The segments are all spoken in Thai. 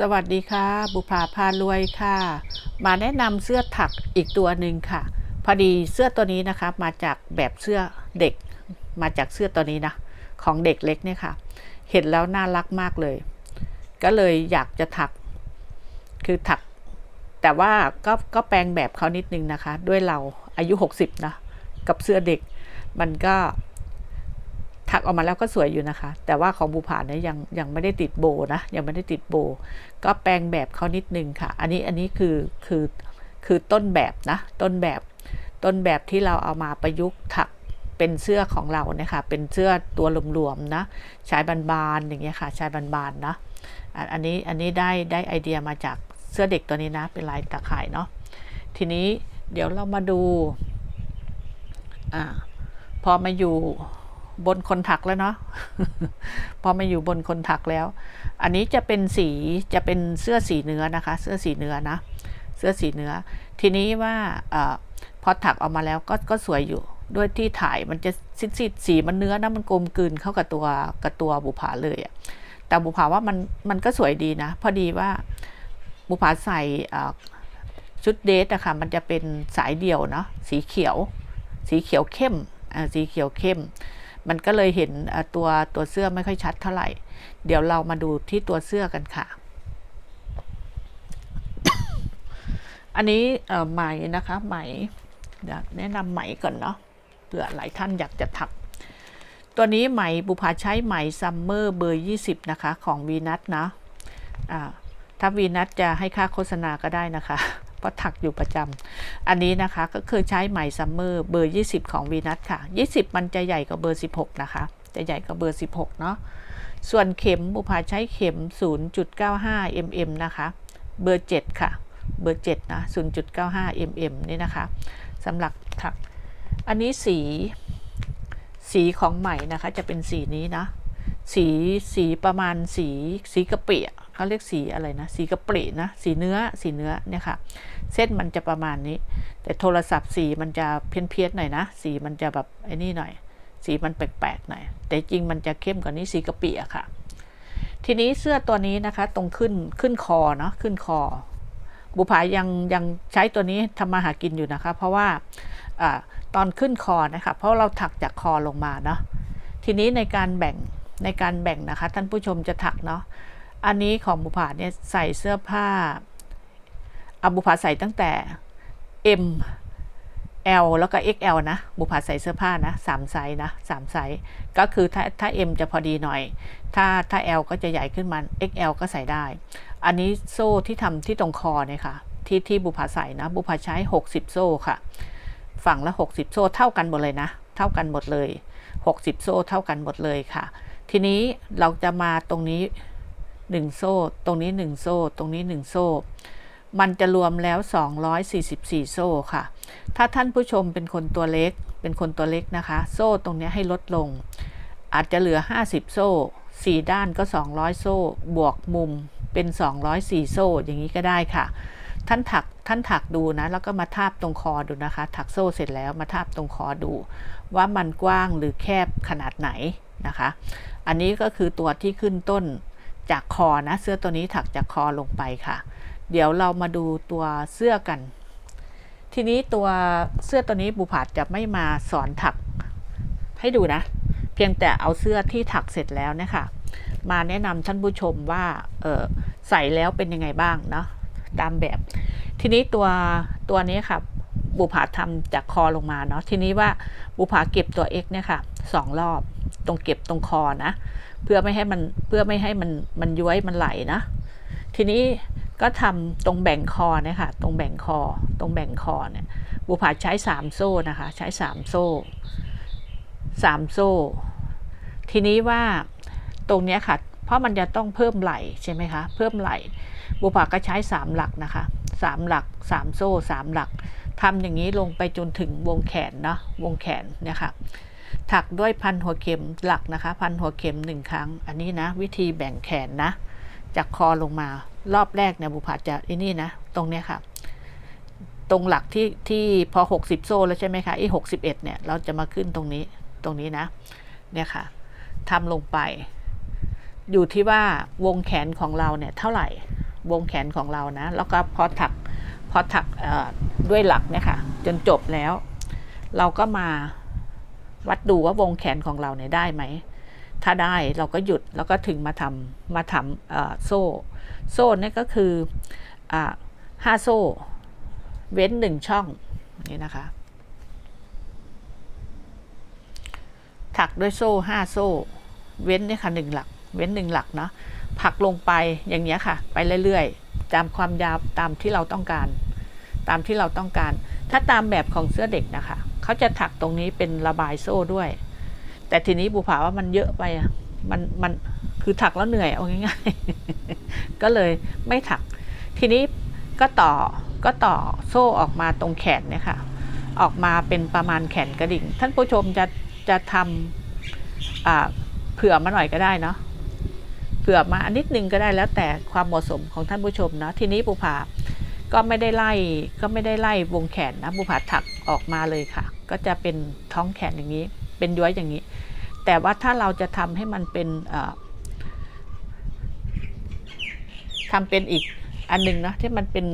สวัสดีค่ะ บุภาพารวยค่ะ มาแนะนำเสื้อถักอีกตัวหนึ่งค่ะ พอดีเสื้อตัวนี้นะคะ มาจากแบบเสื้อเด็ก มาจากเสื้อตัวนี้นะ ของเด็กเล็กเนี่ยค่ะ เห็นแล้วน่ารักมากเลย ก็เลยอยากจะถัก คือถัก แต่ว่าก็ก็แปลงแบบเขานิดนึงนะคะ ด้วยเราอายุ 60นะกับเสื้อเด็ก มันก็ ถักออกมาแล้วก็สวยอยู่นะคะ แต่ว่าของบูผาเนี่ยยังยังไม่ได้ติดโบนะ ยังไม่ได้ติดโบ ก็แปลงแบบเขานิดนึงค่ะ อันนี้อันนี้คือคือคือต้นแบบนะ ต้นแบบต้นแบบที่เราเอามาประยุกต์ถักเป็นเสื้อของเราเนี่ยค่ะ เป็นเสื้อตัวหลวมๆนะชายบานๆอย่างเงี้ยค่ะชายบานๆนะอันอันนี้อันนี้ได้ได้ไอเดียมาจากเสื้อเด็กตัวนี้นะ เป็นลายตะข่ายเนาะ ทีนี้เดี๋ยวเรามาดู อ่า พอมาอยู่ บนคนถักแล้วเนาะพอมาอยู่บนคนถักแล้ว อันนี้จะเป็นสีจะเป็นเสื้อสีเนื้อนะคะ เสื้อสีเนื้อนะเสื้อสีเนื้อ ทีนี้ว่าอพอถักออกมาแล้วก็ก็สวยอยู่ด้วยที่ถ่ายมันจะสีสีสีมันเนื้อนะมันกลมกลืนเข้ากับตัวกับตัวบุผาเลยอะแต่บุผาว่ามันมันก็สวยดีนะ พอดีว่าบุผาใส่ชุดเดทอะค่ะมันจะเป็นสายเดี่ยวเนาะสีเขียว สีเขียวเข้มสีเขียวเข้ม มันก็เลยเห็นตัวตัวเสื้อไม่ค่อยชัดเท่าไหร่ เดี๋ยวเรามาดูที่ตัวเสื้อกันค่ะ อันนี้ไหมนะคะไหมเดี๋ยวแนะนำไหมก่อนเนาะเผื่อหลายท่านอยากจะถัก ตัวนี้ไหมบุพาใช้ไหมซัมเมอร์เบอร์20 นะคะ ของวีนัทนะะถ้าวีนัทจะให้ค่าโฆษณาก็ได้นะคะ เพราะถักอยู่ประจำอันนี้นะคะก็คือใช้ไหมซัมเมอร์เบอร์ 20 ของวีนัทค่ะ 20 มันจะใหญ่กว่าเบอร์ 16 นะคะ จะใหญ่กว่าเบอร์ 16 เนาะส่วนเข็มบุพาใช้เข็ม 0.95 mm นะคะ เบอร์ 7 ค่ะ เบอร์ 7 นะ 0.95 mm นี่นะคะสำหรับถัก อันนี้สี สีของใหม่นะคะ จะเป็นสีนี้นะ สี สีประมาณสี สีกระเปีย เขาเรียกสีอะไรนะ สีกระปรนะ สีเนื้อ สีเนื้อเนี่ยค่ะ เส้นมันจะประมาณนี้ แต่โทรศัพท์สีมันจะเพี้ยนเพียนหน่อยนะ สีมันจะแบบไอ้นี่หน่อย สีมันแปลกๆหน่อย แต่จริงมันจะเข้มกว่านี้สีกระเปียค่ะ ทีนี้เสื้อตัวนี้นะคะ ตรงขึ้นขึ้นคอเนาะ ขึ้นคอ บุภายังยังใช้ตัวนี้ทำมาหากินอยู่นะคะ เพราะว่าอตอนขึ้นคอนะคะ เพราะเราถักจากคอลงมาเนาะ ทีนี้ในการแบ่งในการแบ่งนะคะ ท่านผู้ชมจะถักเนาะ อันนี้ของบุภาเนี่ยใส่เสื้อผ้าอาบุภาใส่ตั้งแต่ M L แล้วก็ XL นะ บุภาใส่เสื้อผ้านะสามไซส์นะสามไซส์ ก็คือถ้าถ้า M จะพอดีหน่อย ถ้าถ้า L ก็จะใหญ่ขึ้นมา XL ก็ใส่ได้ อันนี้โซ่ที่ทำที่ตรงคอเนี่ยค่ะ ที่ที่บุภาใส่นะ บุภาใช้ 60 โซ่ค่ะ ฝั่งละ 60 โซ่เท่ากันหมดเลยนะ เท่ากันหมดเลย 60 โซ่เท่ากันหมดเลยค่ะ ทีนี้เราจะมาตรงนี้ 1 โซ่ ตรงนี้ 1 โซ่ ตรงนี้ 1 โซ่ มันจะรวมแล้ว 244 โซ่ค่ะ ถ้าท่านผู้ชมเป็นคนตัวเล็ก เป็นคนตัวเล็กนะคะ โซ่ตรงนี้ให้ลดลง อาจจะเหลือ 50 โซ่ 4 ด้านก็ 200 โซ่ บวกมุมเป็น 204 โซ่ อย่างนี้ก็ได้ค่ะ ท่านถัก ท่านถักดูนะ แล้วก็มาทาบตรงคอดูนะคะ ถักโซ่เสร็จแล้วมาทาบตรงคอดู ว่ามันกว้างหรือแคบขนาดไหนนะคะ อันนี้ก็คือตัวที่ขึ้นต้น จากคอนะ เสื้อตัวนี้ถักจากคอลงไปค่ะ เดี๋ยวเรามาดูตัวเสื้อกัน ทีนี้ตัวเสื้อตัวนี้บุผาจะไม่มาสอนถักให้ดูนะ เพียงแต่เอาเสื้อที่ถักเสร็จแล้วนี่ยค่ะมาแนะนำท่านผู้ชมว่าเออใส่แล้วเป็นยังไงบ้างเนาะตามแบบ ทีนี้ตัวตัวนี้ค่ะบุผาทำจากคอลงมาเนาะทีนี้ว่าบุผาเก็บตัว X เนี่ยค่ะสองรอบ ตรงเก็บตรงคอนะเพื่อไม่ให้มันเพื่อไม่ให้มันมันย้วยมันไหลนะ ทีนี้ก็ทำตรงแบ่งคอเนี่ยค่ะ ตรงแบ่งคอ ตรงแบ่งคอเนี่ยบุผาใช้สามโซ่นะคะ ใช้สามโซ่สามโซ่ ทีนี้ว่าตรงเนี้ยค่ะ เพราะมันจะต้องเพิ่มไหลใช่ไหมคะ เพิ่มไหลบุผาก็ใช้สามหลักนะคะสามหลักสามโซ่สามหลักทำอย่างนี้ลงไปจนถึงวงแขนเนาะวงแขนเนี่ยค่ะ ถักด้วยพันหัวเข็มหลักนะคะ พันหัวเข็มหนึ่งครั้ง อันนี้นะ วิธีแบ่งแขนนะ จากคอลงมารอบแรกเนี่ยบุพาจะอ้นี่นะ ตรงเนี้ยค่ะ ตรงหลักที่ที่พอ 60 โซ่แล้วใช่ไหมคะอ้หกสิบเอ็ดเนี่ยเราจะมาขึ้นตรงนี้ตรงนี้นะ เนี่ยค่ะทำลงไป อยู่ที่ว่าวงแขนของเราเนี่ยเท่าไหร่วงแขนของเรานะ แล้วก็พอถักพอถักด้วยหลักเนี่ยค่ะจนจบแล้ว เราก็มา วัดดูว่าวงแขนของเราเนี่ยได้ไหม ถ้าได้เราก็หยุดแล้วก็ถึงมาทำมาทำโซ่ โซ่เนี่ยก็คืออห้าโซ่ เว้นหนึ่งช่องนี่นะคะ ถักด้วยโซ่ห้าโซ่ เว้นเนี่ยค่ะหนึ่งหลัก เว้นหนึ่งหลักเนาะผักลงไปอย่างเงี้ยค่ะ ไปเรื่อยๆตามความยาวตามที่เราต้องการ ตามที่เราต้องการ ถ้าตามแบบของเสื้อเด็กนะคะ เขาจะถักตรงนี้เป็นระบายโซ่ด้วย แต่ทีนี้บุผาว่ามันเยอะไปอะมันมันคือถักแล้วเหนื่อยเอาง่ายๆ ก็เลยไม่ถัก ทีนี้ก็ต่อก็ต่อโซ่ออกมาตรงแขนเนี่ยค่ะ ออกมาเป็นประมาณแขนกระดิ่ง ท่านผู้ชมจะจะทำเผื่อมาหน่อยก็ได้เนาะเผื่อมานิดนึงก็ได้แล้วแต่ความเหมาะสมของท่านผู้ชมเนาะทีนี้บุผาก็ไม่ได้ไล่ก็ไม่ได้ไล่วงแขนนะบุผาถักออกมาเลยค่ะ ก็จะเป็นท้องแขนอย่างนี้ เป็นย้วยอย่างนี้ แต่ว่าถ้าเราจะทำให้มันเป็นทำเป็นอีกอันหนึงเนาะที่มันเป็น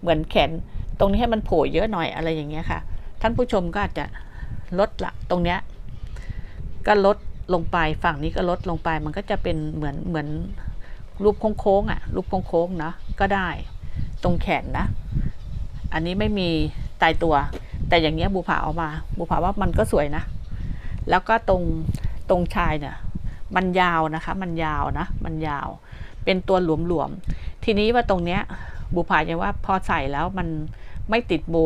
เหมือนแขน ตรงนี้ให้มันโผล่เยอะหน่อยอะไรอย่างเงี้ยค่ะ ท่านผู้ชมก็อาจจะลดละตรงเนี้ยก็ลดลงไปฝั่งนี้ก็ลดลงไปมันก็จะเป็นเหมือนเหมือนรูปโค้งๆอะรูปโค้งๆเนาะก็ได้ ตรงแขนนะ อันนี้ไม่มีตายตัว แต่อย่างเงี้ยบูผาเอามาบูผาว่ามันก็สวยนะ แล้วก็ตรงตรงชายเนี่ย มันยาวนะคะ มันยาวนะ มันยาว เป็นตัวหลวมๆ ทีนี้ว่าตรงเนี้ยบูผายังว่าพอใส่แล้วมันไม่ติดโบ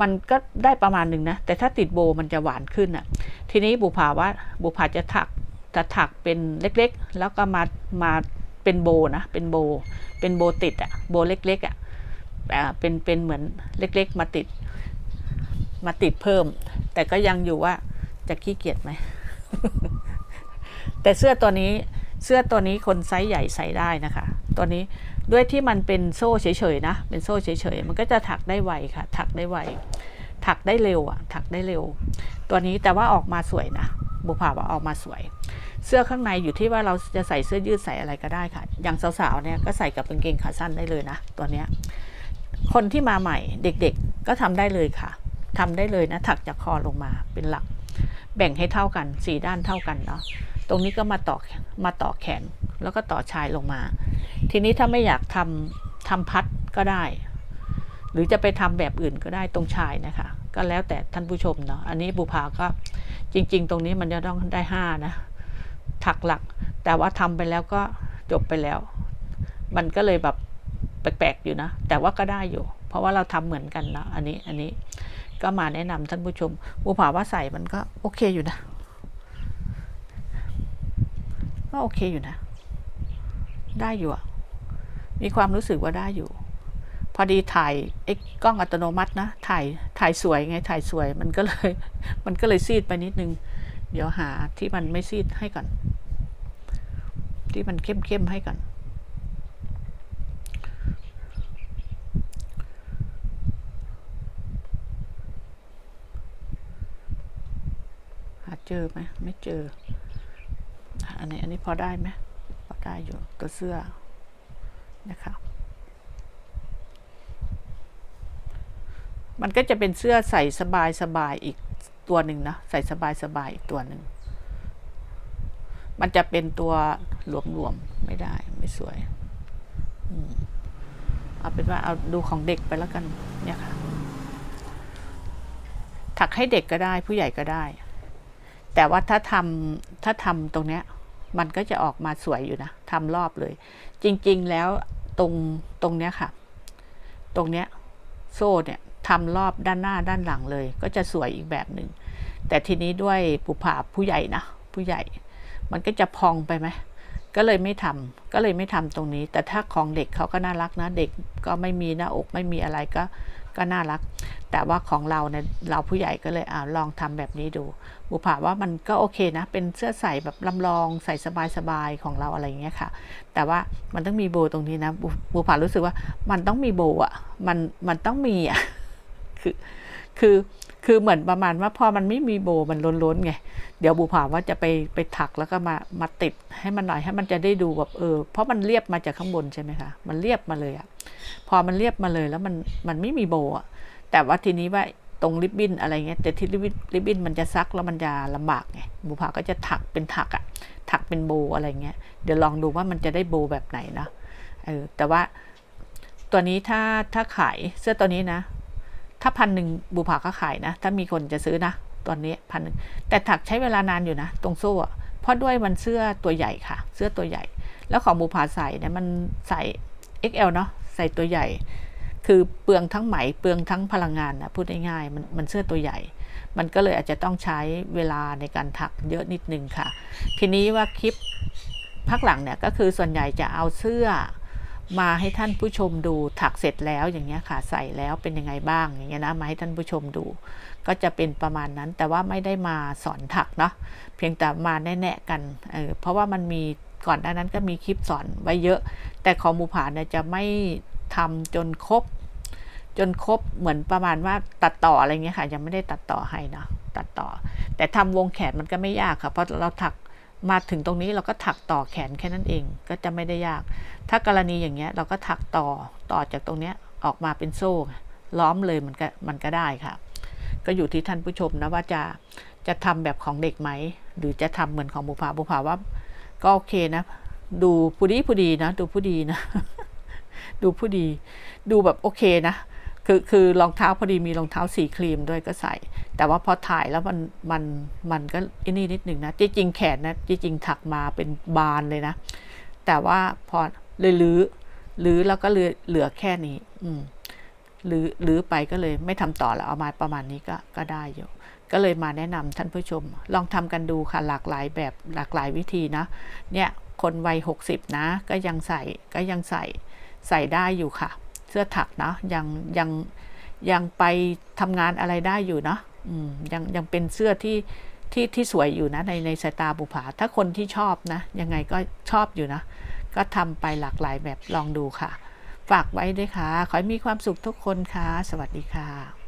มันก็ได้ประมาณหนึ่งนะ แต่ถ้าติดโบมันจะหวานขึ้นอะ ทีนี้บุผาว่าบุผาจะถักจะถักเป็นเล็กๆ แล้วก็มามาเป็นโบนะ เป็นโบ เป็นโบติดอะ โบเล็กๆอะอ่า เป็นเป็นเหมือนเล็กๆ มาติด มาติดเพิ่ม แต่ก็ยังอยู่ว่าจะขี้เกียจไหม แต่เสื้อตัวนี้เสื้อตัวนี้คนไซส์ใหญ่ใส่ได้นะคะ ตัวนี้ด้วยที่มันเป็นโซ่เฉยๆนะ เป็นโซ่เฉยๆ มันก็จะถักได้ไวค่ะ ถักได้ไว ถักได้เร็วอะ ถักได้เร็ว ตัวนี้แต่ว่าออกมาสวยนะ บุพาว่าออกมาสวย เสื้อข้างในอยู่ที่ว่าเราจะใส่เสื้อยืดใส่อะไรก็ได้ค่ะ อย่างสาวๆเนี่ยก็ใส่กับกางเกงขาสั้นได้เลยนะ ตัวเนี้ย คนที่มาใหม่เด็กๆก็ทำได้เลยค่ะทำได้เลยนะถักจากคอลงมาเป็นหลัก แบ่งให้เท่ากันสี่ด้านเท่ากันเนาะตรงนี้ก็มาต่อมาต่อแขนแล้วก็ต่อชายลงมา ทีนี้ถ้าไม่อยากทำทำพัดก็ได้ หรือจะไปทำแบบอื่นก็ได้ตรงชายนะคะ ก็แล้วแต่ท่านผู้ชมเนาะอันนี้บุพาก็จริง ๆ ตรงนี้มันจะต้องได้ห้านะถักหลัก แต่ว่าทำไปแล้วก็จบไปแล้ว มันก็เลยแบบ แปลกๆอยู่นะ แต่ว่าก็ได้อยู่ เพราะว่าเราทำเหมือนกันเนาะอันนี้อันนี้ก็มาแนะนำท่านผู้ชมบุพาว่าใส่มันก็โอเคอยู่นะก็โอเคอยู่นะ ได้อยู่อะมีความรู้สึกว่าได้อยู่ พอดีถ่ายไอ้กล้องอัตโนมัตินะ ถ่ายถ่ายสวยไงถ่ายสวยมันก็เลย มันก็เลยซีดไปนิดนึง เดี๋ยวหาที่มันไม่ซีดให้ก่อน ที่มันเข้มๆให้ก่อน เจอไหมไม่เจอ อันนี้อันนี้พอได้ไหมพอได้อยู่ตัวเสื้อนะคะมันก็จะเป็นเสื้อใส่สบายสบายอีกตัวหนึ่งนะใส่สบายสบายอีกตัวหนึ่งมันจะเป็นตัวหลวมๆไม่ได้ไม่สวยอเอาเป็นว่าเอาดูของเด็กไปแล้วกันเนี่ยค่ะถักให้เด็กก็ได้ผู้ใหญ่ก็ได้ แต่ว่าถ้าทำถ้าทำตรงเนี้ยมันก็จะออกมาสวยอยู่นะทำรอบเลย จริงๆแล้วตรงตรงเนี้ยค่ะ ตรงเนี้ยโซ่เนี่ยทำรอบด้านหน้าด้านหลังเลย ก็จะสวยอีกแบบหนึ่งแต่ทีนี้ด้วยปุผาผู้ใหญ่นะผู้ใหญ่ มันก็จะพองไปไหมก็เลยไม่ทำก็เลยไม่ทำตรงนี้ แต่ถ้าของเด็กเขาก็น่ารักนะ เด็กก็ไม่มีหน้าอกไม่มีอะไรก็ ก็น่ารัก แต่ว่าของเราเนี่ยเราผู้ใหญ่ก็เลยอ่าลองทำแบบนี้ดูบุผาว่ามันก็โอเคนะ เป็นเสื้อใส่แบบลำลองใส่สบายๆของเราอะไรอย่างเงี้ยค่ะ แต่ว่ามันต้องมีโบตรงนี้นะบบุผารู้สึกว่ามันต้องมีโบอะมันมันต้องมีอะคือคือคือเหมือนประมาณว่าพอมันไม่มีโบมันล้นๆไง เดี๋ยวบูผาว่าจะไปไปถักแล้วก็มามาติดให้มันหน่อยให้มันจะได้ดูแบบเออเพราะมันเรียบมาจากข้างบนใช่ไหมคะ มันเรียบมาเลยอะ พอมันเรียบมาเลยแล้วมันมันไม่มีโบอะแต่ว่าทีนี้ว่าตรงริบบิ้นอะไรเงี้ยแต่ที่ริบบิ้นริบบิ้นมันจะซักแล้วมันจะลำบากไงบูผาก็จะถักเป็นถักอะถักเป็นโบอะไรเงี้ยเดี๋ยวลองดูว่ามันจะได้โบแบบไหนนะเออแต่ว่าตัวนี้ถ้าถ้าขายเสื้อตัวนี้นะ ถ้าพันหนึ่งบูผาก็ขายนะ ถ้ามีคนจะซื้อนะตอนนี้พันหนึ่งแต่ถักใช้เวลานานอยู่นะ ตรงโซ่เพราะด้วยมันเสื้อตัวใหญ่ค่ะ เสื้อตัวใหญ่ แล้วของบูผาใส่เนี่ยมันใส่ XL เนาะ ใส่ตัวใหญ่ คือเปลืองทั้งไหมเปลืองทั้งพลังงานนะพูดง่ายๆมันมันเสื้อตัวใหญ่ มันก็เลยอาจจะต้องใช้เวลาในการถักเยอะนิดนึงค่ะ ทีนี้ว่าคลิปพักหลังเนี่ยก็คือส่วนใหญ่จะเอาเสื้อมาให้ท่านผู้ชมดูถักเสร็จแล้วอย่างเงี้ยค่ะใส่แล้วเป็นยังไงบ้างอย่างเงี้ยนะมาให้ท่านผู้ชมดู ก็จะเป็นประมาณนั้นแต่ว่าไม่ได้มาสอนถักเนาะเพียงแต่มาแนะๆกันเออเพราะว่ามันมี ก่อนหน้านั้นก็มีคลิปสอนไว้เยอะ แต่ของหมูผาเนี่ยจะไม่ทำจนครบ จนครบเหมือนประมาณว่าตัดต่ออะไรเงี้ยค่ะ ยังไม่ได้ตัดต่อให้นะตัดต่อ แต่ทำวงแขนมันก็ไม่ยากค่ะเพราะเราถักมาถึงตรงนี้เราก็ถักต่อแขนแค่นั้นเองก็จะไม่ได้ยาก ถ้ากรณีอย่างเงี้ยเราก็ถักต่อต่อจากตรงเนี้ยออกมาเป็นโซ่ล้อมเลยมันก็มันก็ได้ค่ะ ก็อยู่ที่ท่านผู้ชมนะว่าจะจะทำแบบของเด็กไหม หรือจะทำเหมือนของบุภาบุภาว่า ก็โอเคนะ ดูผู้ดีผู้ดีนะ ดูผู้ดีนะ ดูผู้ดี ดูแบบโอเคนะ คือคือรองเท้าพอดีมีรองเท้าสีครีมด้วยก็ใส่ แต่ว่าพอถ่ายแล้วมันมันมันก็อินี่นิดหนึ่งนะจริงๆแขนนะจริงๆถักมาเป็นบานเลยนะ แต่ว่าพอเลยลื้อลื้อแล้วก็เหลือเหลือแค่นี้ อืมลื้อลื้อไปก็เลยไม่ทำต่อแล้วเอามาประมาณนี้ก็ก็ได้อยู่ ก็เลยมาแนะนำท่านผู้ชม ลองทำกันดูค่ะหลากหลายแบบหลากหลายวิธีนะเนี่ยคนวัย 60 นะก็ยังใส่ก็ยังใส่ใส่ได้อยู่ค่ะ เสื้อถักนะยังยังยังไปทำงานอะไรได้อยู่เนาะยังยังเป็นเสื้อที่ที่ที่สวยอยู่นะในในสายตาบุภาถ้าคนที่ชอบนะ ยังไงก็ชอบอยู่นะ ก็ทำไปหลากหลายแบบลองดูค่ะ ฝากไว้ด้วยค่ะ ขอให้มีความสุขทุกคนค่ะ สวัสดีค่ะ